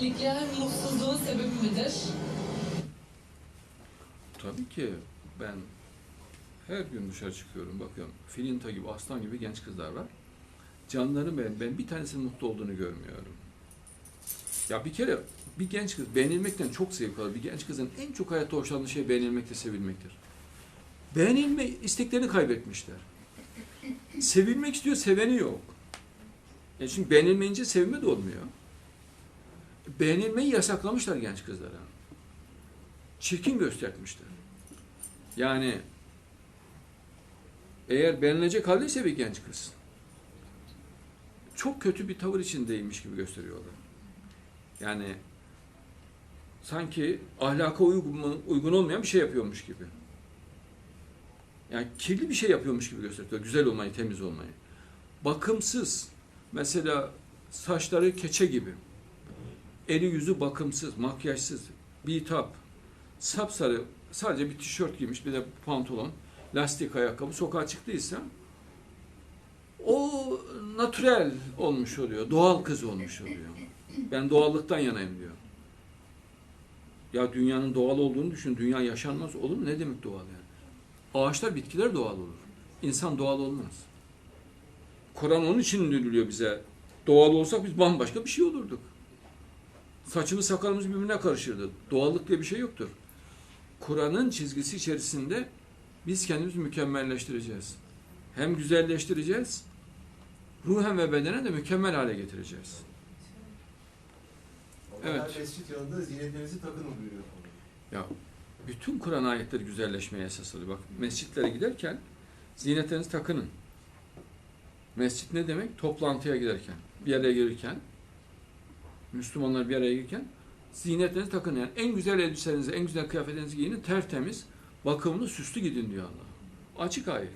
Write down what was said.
evlilikler mutsuzluğun sebebi midir? Tabii ki ben her gün dışarı çıkıyorum, bakıyorum. Filinta gibi, aslan gibi genç kızlar var. Canları ben, ben bir tanesinin mutlu olduğunu görmüyorum. Ya bir kere bir genç kız beğenilmekten çok zevk alır. Bir genç kızın en çok hayatta hoşlandığı şey beğenilmekte, sevilmektir. Beğenilme isteklerini kaybetmişler. Sevilmek istiyor, seveni yok. E çünkü beğenilmeyince sevme de olmuyor. Beğenilmeyi yasaklamışlar genç kızlara çirkin göstermişler. Yani eğer beğenilecek haldeyse bir genç kız çok kötü bir tavır içindeymiş gibi gösteriyorlar. Yani sanki ahlaka uygun, uygun olmayan bir şey yapıyormuş gibi. Yani kirli bir şey yapıyormuş gibi gösteriyor. Güzel olmayı, temiz olmayı. Bakımsız. Mesela saçları keçe gibi. Eli yüzü bakımsız, makyajsız, bitap, sapsarı sadece bir tişört giymiş bir de pantolon, lastik ayakkabı sokağa çıktıysa o natürel olmuş oluyor. Doğal kız olmuş oluyor. Ben doğallıktan yanayım diyor. Ya dünyanın doğal olduğunu düşün. Dünya yaşanmaz olur mu? Ne demek doğal yani? Ağaçlar, bitkiler doğal olur. İnsan doğal olmaz. Kur'an onun için öneriliyor bize. Doğal olsak biz bambaşka bir şey olurduk. Saçımız sakalımız birbirine karışırdı. Doğallık diye bir şey yoktur. Kur'an'ın çizgisi içerisinde biz kendimizi mükemmelleştireceğiz. Hem güzelleştireceğiz, ruhen ve bedenen de mükemmel hale getireceğiz. Evet. Evet. Mescit yanında zinetlerinizi takın buyuruyor. Ya bütün Kur'an ayetleri güzelleşmeye esas alıyor. Bak mescitlere giderken zinetlerinizi takının. Mescit ne demek? Toplantıya giderken, bir yere gelirken, Müslümanlar bir araya gelirken zinetlerinizi takın. Yani en güzel elbisenizi, en güzel kıyafetlerinizi giyinin, tertemiz, bakımlı, süslü gidin diyor Allah. Açık ayet.